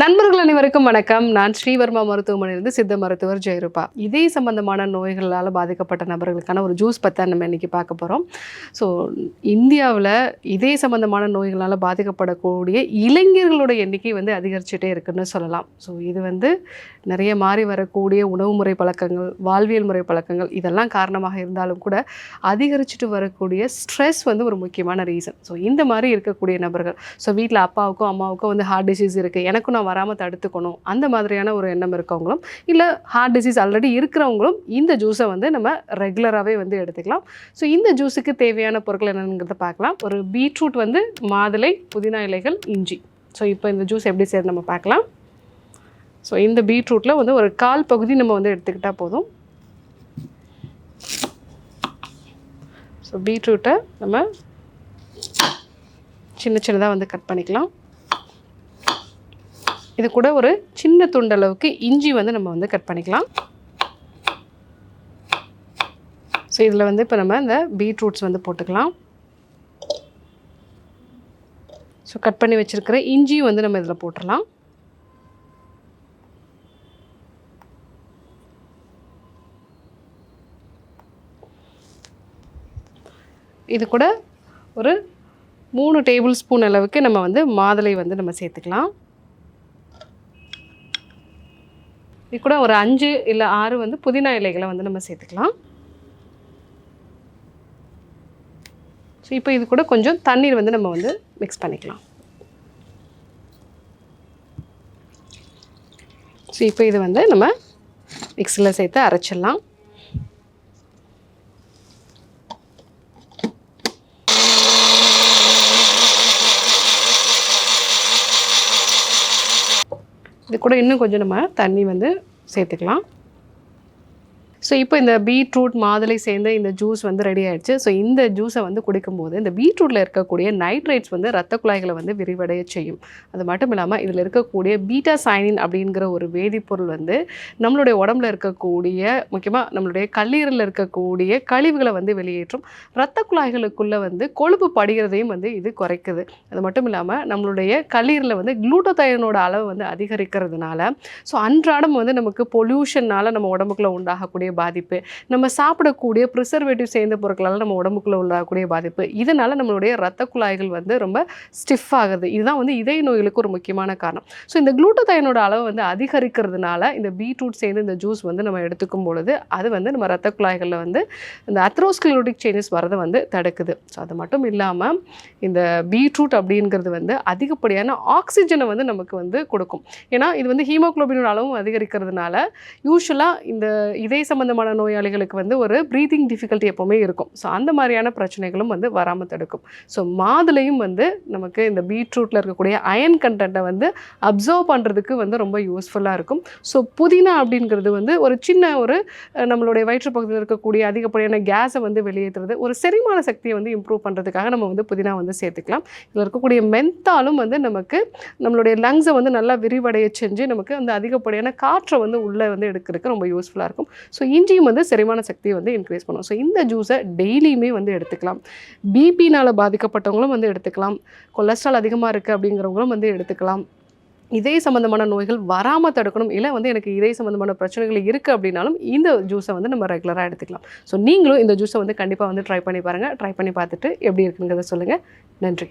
நண்பர்கள் அனைவருக்கும் வணக்கம். நான் ஸ்ரீவர்மா மருத்துவமனையிலிருந்து சித்த மருத்துவர் ஜெயரூபா. இதே சம்பந்தமான நோய்களால் பாதிக்கப்பட்ட நபர்களுக்கான ஒரு ஜூஸ் பற்றி நம்ம இன்னைக்கு பார்க்க போகிறோம் ஸோ இந்தியாவில் இதே சம்பந்தமான நோய்களால் பாதிக்கப்படக்கூடிய இளைஞர்களோட எண்ணிக்கை வந்து அதிகரிச்சுட்டே இருக்குன்னு சொல்லலாம். ஸோ இது வந்து நிறைய மாறி வரக்கூடிய உணவு முறை பழக்கங்கள் வாழ்வியல் முறை பழக்கங்கள் இதெல்லாம் காரணமாக இருந்தாலும் கூட அதிகரிச்சுட்டு வரக்கூடிய ஸ்ட்ரெஸ் வந்து ஒரு முக்கியமான ரீசன். ஸோ இந்த மாதிரி இருக்கக்கூடிய நபர்கள் ஸோ வீட்டில் அப்பாவுக்கும் அம்மாவுக்கும் வந்து ஹார்ட் டிசீஸ் இருக்குது எனக்கும் நான் வராமல் தடுத்துக்கணும். அந்த மாதிரியான ஒரு எண்ணம் இருக்கவங்களும் இல்லை ஹார்ட் டிசீஸ் ஆல்ரெடி இருக்கிறவங்களும் இந்த ஜூஸை வந்து நம்ம ரெகுலராகவே வந்து எடுத்துக்கலாம். ஸோ இந்த ஜூஸுக்கு தேவையான பொருட்கள் என்னங்கிறத பார்க்கலாம். ஒரு பீட்ரூட் வந்து மாதுளை புதினா இலைகள் இஞ்சி. ஸோ இப்போ இந்த ஜூஸ் எப்படி சேர்ந்து நம்ம பார்க்கலாம். ஸோ இந்த பீட்ரூட்டில் வந்து ஒரு கால் பகுதி நம்ம வந்து எடுத்துக்கிட்டால் போதும். ஸோ பீட்ரூட்டை நம்ம சின்ன சின்னதாக வந்து கட் பண்ணிக்கலாம். இது கூட ஒரு சின்ன துண்டளவுக்கு இஞ்சி வந்து நம்ம வந்து கட் பண்ணிக்கலாம். ஸோ இதில் வந்து இப்போ நம்ம இந்த பீட்ரூட்ஸ் வந்து போட்டுக்கலாம். ஸோ கட் பண்ணி வச்சுருக்கிற இஞ்சியும் வந்து நம்ம இதில் போட்டுடலாம் இது கூட ஒரு மூணு டேபிள் ஸ்பூன் அளவுக்கு நம்ம வந்து மாதுளை வந்து நம்ம சேர்த்துக்கலாம். இது கூட ஒரு அஞ்சு இல்லை ஆறு வந்து புதினா இலைகளை வந்து நம்ம சேர்த்துக்கலாம். ஸோ இப்போ இது கூட கொஞ்சம் தண்ணீர் வந்து நம்ம வந்து மிக்ஸ் பண்ணிக்கலாம். ஸோ இப்போ இது வந்து நம்ம மிக்சியில் சேர்த்து அரைச்சிடலாம். இது கூட இன்னும் கொஞ்சம் நம்ம தண்ணி வந்து சேர்த்துக்கலாம். ஸோ இப்போ இந்த பீட்ரூட் மாதுளை சேர்ந்த இந்த ஜூஸ் வந்து ரெடி ஆயிடுச்சு. ஸோ இந்த ஜூஸை வந்து குடிக்கும்போது இந்த பீட்ரூட்டில் இருக்கக்கூடிய நைட்ரேட்ஸ் வந்து ரத்த குழாய்களை வந்து விரிவடைய செய்யும். அது மட்டும் இல்லாமல் இதில் இருக்கக்கூடிய பீட்டா சைனின் அப்படிங்கிற ஒரு வேதிப்பொருள் வந்து நம்மளுடைய உடம்புல இருக்கக்கூடிய முக்கியமாக நம்மளுடைய கல்லீரலில் இருக்கக்கூடிய கழிவுகளை வந்து வெளியேற்றும். ரத்த குழாய்களுக்குள்ளே வந்து கொழுப்பு படுகிறதையும் வந்து இது குறைக்குது. அது மட்டும் இல்லாமல் நம்மளுடைய கல்லீரலில் வந்து குளூட்டோதயனோட அளவு வந்து அதிகரிக்கிறதுனால ஸோ அன்றாடம் வந்து நமக்கு பொல்யூஷனால் நம்ம உடம்புக்குள்ளே உண்டாகக்கூடிய பாதிப்பு நம்ம சாப்பிடக்கூடிய ப்ரிசர்வேட்டிவ் சேர்ந்த பொருட்களால் நம்ம உடம்புக்குள்ளே உள்ளாகக்கூடிய பாதிப்பு இதனால் நம்மளுடைய ரத்த குழாய்கள் வந்து ரொம்ப ஸ்டிஃப் ஆகுது. இதுதான் வந்து இதய நோய்களுக்கு ஒரு முக்கியமான காரணம். ஸோ இந்த குளூட்டோதைனோட அளவு வந்து அதிகரிக்கிறதுனால இந்த பீட்ரூட் சேர்ந்து இந்த ஜூஸ் வந்து நம்ம எடுத்துக்கும் பொழுது அது வந்து நம்ம ரத்த குழாய்களில் வந்து இந்த அத்ரோஸ்கிலோட்டிக் சேஞ்சஸ் வரதை வந்து தடுக்குது. ஸோ அது மட்டும் இல்லாமல் இந்த பீட்ரூட் அப்படிங்கிறது வந்து அதிகப்படியான ஆக்சிஜனை வந்து நமக்கு வந்து கொடுக்கும். ஏன்னா இது வந்து ஹீமோகுளோபினோட அளவும் அதிகரிக்கிறதுனால யூஸ்வலாக இந்த இதய சம்பந்தமான நோயாளிகளுக்கு வந்து ஒரு ப்ரீதிங் டிஃபிகல்ட்டி எப்போவுமே இருக்கும். ஸோ அந்த மாதிரியான பிரச்சனைகளும் வந்து வராமல் தடுக்கும். ஸோ மாதுளையும் வந்து நமக்கு இந்த பீட்ரூட்டில் இருக்கக்கூடிய அயன் கண்டென்ட்டை வந்து அப்சர்வ் பண்ணுறதுக்கு வந்து ரொம்ப யூஸ்ஃபுல்லாக இருக்கும். ஸோ புதினா அப்படிங்கிறது வந்து ஒரு சின்ன ஒரு நம்மளுடைய வயிற்றுப்பகுதியில் இருக்கக்கூடிய அதிகப்படியான கேஸை வந்து வெளியேற்றுறது ஒரு செரிமான சக்தியை வந்து இம்ப்ரூவ் பண்ணுறதுக்காக நம்ம வந்து புதினா வந்து சேர்த்துக்கலாம். இதில் இருக்கக்கூடிய மென்த்தாலும் வந்து நமக்கு நம்மளுடைய லங்ஸை வந்து நல்லா விரிவடைய செஞ்சு நமக்கு அந்த அதிகப்படியான காற்றை வந்து உள்ளே வந்து எடுக்கிறதுக்கு ரொம்ப யூஸ்ஃபுல்லாக இருக்கும். ஸோ இஞ்சியும் வந்து செரிமான சக்தியை வந்து இன்க்ரீஸ் பண்ணும். ஸோ இந்த ஜூஸை டெய்லியுமே வந்து எடுத்துக்கலாம். பிபினால் பாதிக்கப்பட்டவங்களும் வந்து எடுத்துக்கலாம். கொலஸ்ட்ரால் அதிகமாக இருக்குது அப்படிங்கிறவங்களும் வந்து எடுத்துக்கலாம். இதய சம்மந்தமான நோய்கள் வராமல் தடுக்கணும். இல்லை வந்து எனக்கு இதய சம்மந்தமான பிரச்சனைகள் இருக்குது அப்படின்னாலும் இந்த ஜூஸை வந்து நம்ம ரெகுலராக எடுத்துக்கலாம். ஸோ நீங்களும் இந்த ஜூஸை வந்து கண்டிப்பாக வந்து ட்ரை பண்ணி பாருங்கள் ட்ரை பண்ணி பார்த்துட்டு எப்படி இருக்குங்கிறத சொல்லுங்கள் நன்றி.